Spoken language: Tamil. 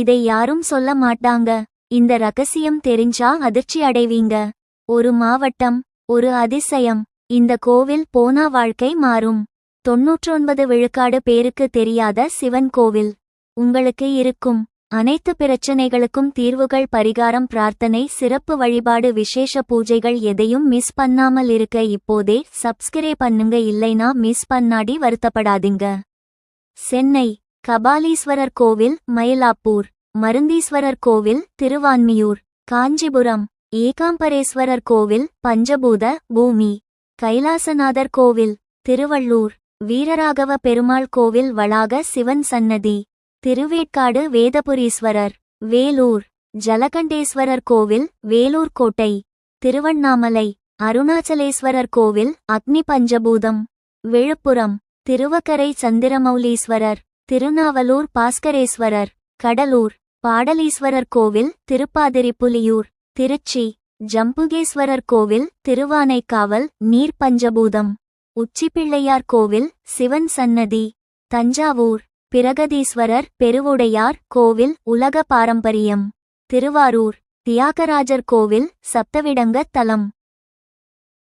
இதை யாரும் சொல்ல மாட்டாங்க. இந்த ரகசியம் தெரிஞ்சா அதிர்ச்சி அடைவீங்க. ஒரு மாவட்டம் ஒரு அதிசயம். இந்த கோவில் போனா வாழ்க்கை மாறும். தொன்னூற்றொன்பது விழுக்காடு பேருக்கு தெரியாத சிவன் கோவில். உங்களுக்கு இருக்கும் அனைத்து பிரச்சனைகளுக்கும் தீர்வுகள் பரிகாரம் பிரார்த்தனை சிறப்பு வழிபாடு விசேஷ பூஜைகள் எதையும் மிஸ் பண்ணாமல் இருக்க இப்போதே சப்ஸ்கிரைப் பண்ணுங்க. இல்லைனா மிஸ் பண்ணாடி வருத்தப்படாதீங்க. சென்னை கபாலீஸ்வரர் கோவில் மயிலாப்பூர். மருந்தீஸ்வரர் கோவில் திருவான்மியூர். காஞ்சிபுரம். ஏகாம்பரேஸ்வரர் கோவில் பஞ்சபூத பூமி. கைலாசநாதர் கோவில் திருவள்ளூர். வீரராகவ பெருமாள் கோவில் வளாக சிவன் சன்னதி. திருவேட்காடு வேதபுரீஸ்வரர். வேலூர். ஜலகண்டேஸ்வரர் கோவில் வேலூர் கோட்டை. திருவண்ணாமலை. அருணாச்சலேஸ்வரர் கோவில் அக்னி பஞ்சபூதம். விழுப்புரம். திருவக்கரை சந்திரமௌலீஸ்வரர். திருநாவலூர் பாஸ்கரேஸ்வரர் கடலூர் பாடலீஸ்வரர் கோவில் திருப்பாதிரிப்புலியூர் திருச்சி ஜம்புகேஸ்வரர் கோவில் திருவானைக்காவல் நீர் பஞ்சபூதம் உச்சிப்பிள்ளையார் கோவில் சிவன் சன்னதி தஞ்சாவூர் பிரகதீஸ்வரர் பெருவுடையார் கோவில் உலக பாரம்பரியம் திருவாரூர் தியாகராஜர் கோவில் சப்தவிடங்க தலம்.